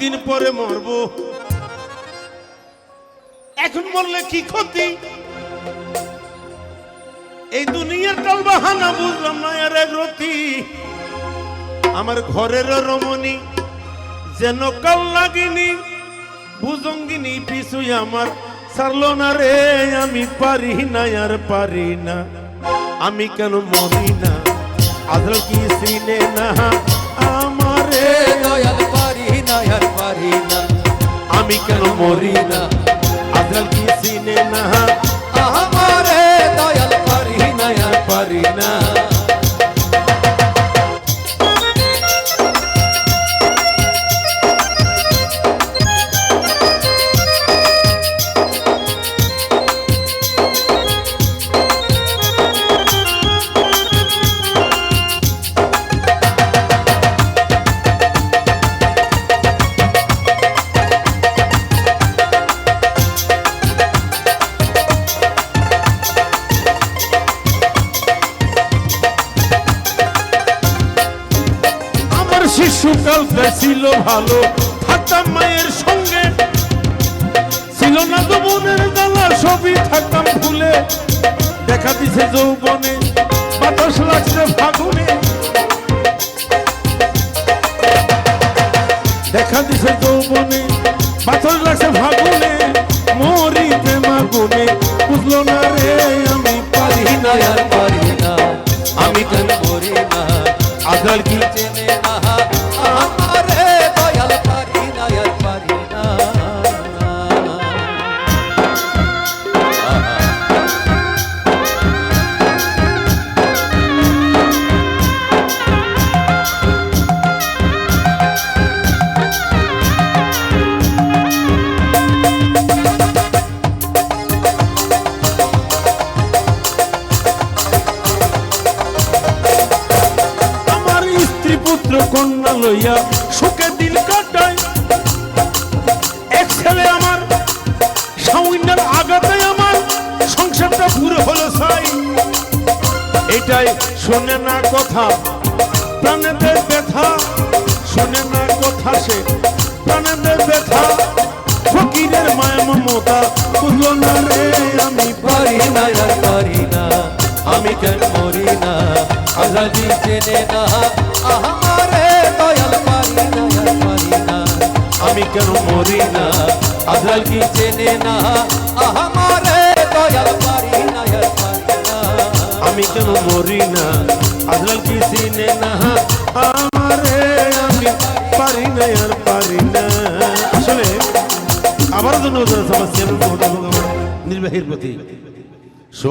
দিন পরে মরব? এখন মরলে কি ক্ষতি? এই দুনিয়ার টাল বাহানা বুঝলাম না আর রতি। আমার ঘরের রমণী, যেন কাল লাগিনি ভুজঙ্গিনী পিছুই আমার সারলো না রে, আমি পারি না, আর পারি না। আমি কেন মরি না? আদল কি সিনে না? আমারে না। আমারে শিশুকালটা ছিল ভালো। থাকতাম মায়ের সঙ্গে। ছিল না তো বোনের দালা সবই থাকতাম ভুলে দেখা দিছে যৌবনে, বাতাস লাগছে ফাগুনে। দেখা দিছে যৌবনে, বাতাস লাগছে ফাগুনে। মরি প্রেমাগুনে বুঝলো না রে, আমি পারি না। আর পারি না, আমি কেন করি না? আদল কি কন্যা লইয়া সুখে দিন কাটায়। এক ছেলে আমার, সাউন্ডের আগাতে আমার সংসারটা পুরো হলো সাই এটাই শোনে না কথা প্রাণেদের ব্যথা। শোনে না কথা সে প্রাণেদের ব্যথা। ফকিরের মায়া মমতা বুঝলো না রে, আমি পারি না, আর পারি না। আমি কেন মরি না? আজাদি চেনে না আমারে দয়াল পারি আর পারি না। আমি কেন মরি না? আজরাল কি চেনে না আমারে দয়াল পারি আর পারি না। আমি কেন মরি না? আজরাল কি চিনে না আমারে আমি পারি না, আর পারি না। আসলে আবার জন্য সমস্যা নির্বাহীর প্রতি।